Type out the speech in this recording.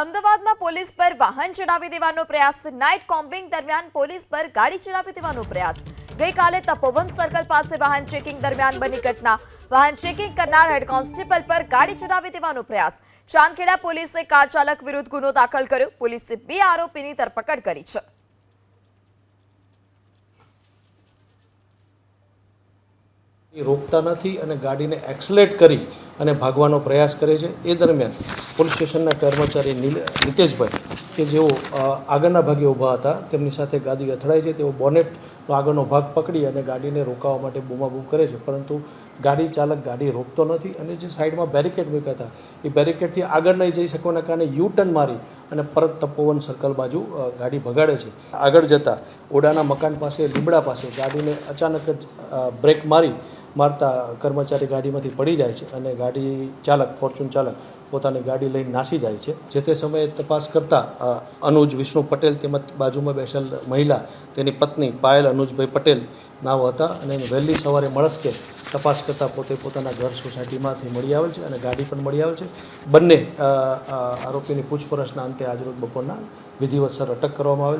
અમદાવાદમાં પોલીસ પર વાહન ચડાવી દેવાનો પ્રયાસ. નાઇટ કોમ્બિંગ દરમિયાન પોલીસ પર ગાડી ચડાવી દેવાનો પ્રયાસ. ગઈકાલે તપોવન સર્કલ પાસે વાહન ચેકિંગ દરમિયાન બની ઘટના. વાહન ચેકિંગ કરનાર હેડ કોન્સ્ટેબલ પર ગાડી ચડાવી દેવાનો પ્રયાસ. ચાંદખેડા પોલીસે કાર ચાલક વિરુદ્ધ ગુનો દાખલ કર્યો. પોલીસે બે આરોપીની ધરપકડ કરી છે. રોકતા નથી અને ગાડીને એક્સલેટ કરી અને ભાગવાનો પ્રયાસ કરે છે. એ દરમિયાન પોલીસ સ્ટેશનના કર્મચારી નિકેશભાઈ કે જેઓ આગળના ભાગે ઊભા હતા, તેમની સાથે ગાડી અથડાય છે. તેઓ બોનેટનો આગળનો ભાગ પકડી અને ગાડીને રોકાવા માટે બૂમાબૂમ કરે છે. પરંતુ ગાડી ચાલક ગાડી રોકતો નથી અને જે સાઈડમાં બેરિકેડ મૂક્યા હતા, એ બેરિકેડથી આગળ નહીં જઈ શકવાના કારણે યુ ટર્ન મારી અને પરત તપોવન સર્કલ બાજુ ગાડી ભગાડે છે. આગળ જતાં ઓડાના મકાન પાસે, લીમડા પાસે ગાડીને અચાનક જ બ્રેક મારી મારતા કર્મચારી ગાડીમાંથી પડી જાય છે અને ગાડી ચાલક, ફોર્ચ્યુન ચાલક પોતાની ગાડી લઈને નાસી જાય છે. જે તે સમયે તપાસ કરતા અનુજ વિષ્ણુ પટેલ તેમજ બાજુમાં બેસેલ મહિલા તેની પત્ની પાયલ અનુજભાઈ પટેલ નાવ હતા અને વહેલી સવારે મળસ્કે તપાસ કરતાં પોતે પોતાના ઘર સોસાયટીમાંથી મળી આવેલ છે અને ગાડી પણ મળી આવેલ છે. બંને આરોપીની પૂછપરછના અંતે આજરોજ બપોરના વિધિવતસર અટક કરવામાં આવેલ